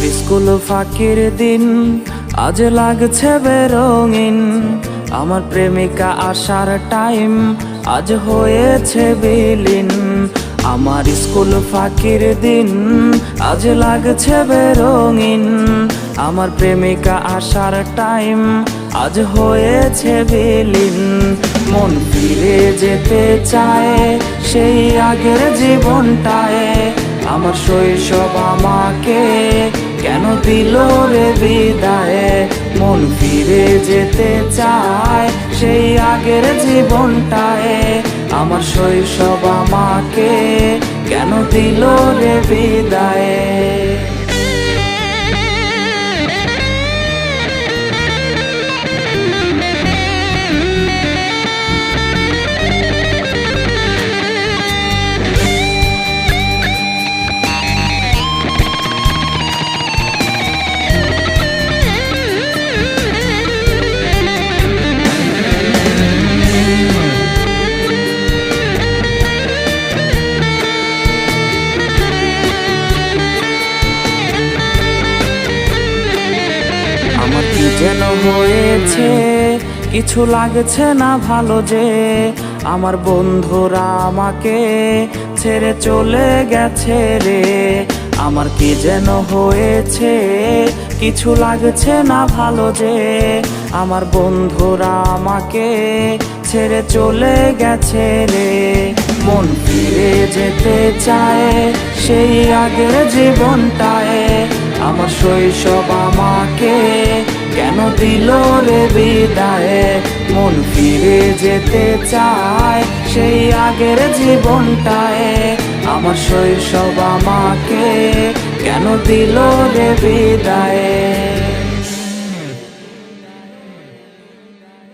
School ফাঁকির দিন, আজ লাগছে বেরঙিন। আমার প্রেমিকা আসার টাইম, আজ হয়েছে বিলীন। আমার স্কুল ফাঁকির দিন, আজ লাগছে বেরঙিন। আমার প্রেমিকা আসার টাইম, আজ হয়েছে বিলীন। মন ফিরে যেতে চায় সেই আগের জীবনটায়। আমার শৈশব আমাকে কেন দিল রে বিদায়? মন ফিরে যেতে চায় সেই আগের জীবনটায়। আমার শৈশব আমাকে কেন দিল রে বিদায়? যেন হয়েছে, কিছু লাগছে না ভালো যে আমার বন্ধুরা আমাকে ছেড়ে চলে গেছে রে। আমার কি যেন হয়েছে, কিছু লাগছে না ভালো যে আমার বন্ধুরা আমাকে ছেড়ে চলে গেছে রে। মন ফিরে যেতে চায় সেই আগের জীবনটায়, আমার শৈশব আমাকে কেন দিল রে বিদায়? মন ফিরে যেতে চায় সেই আগের জীবনটায়। আমার শৈশব আমাকে কেন দিল রে বিদায়?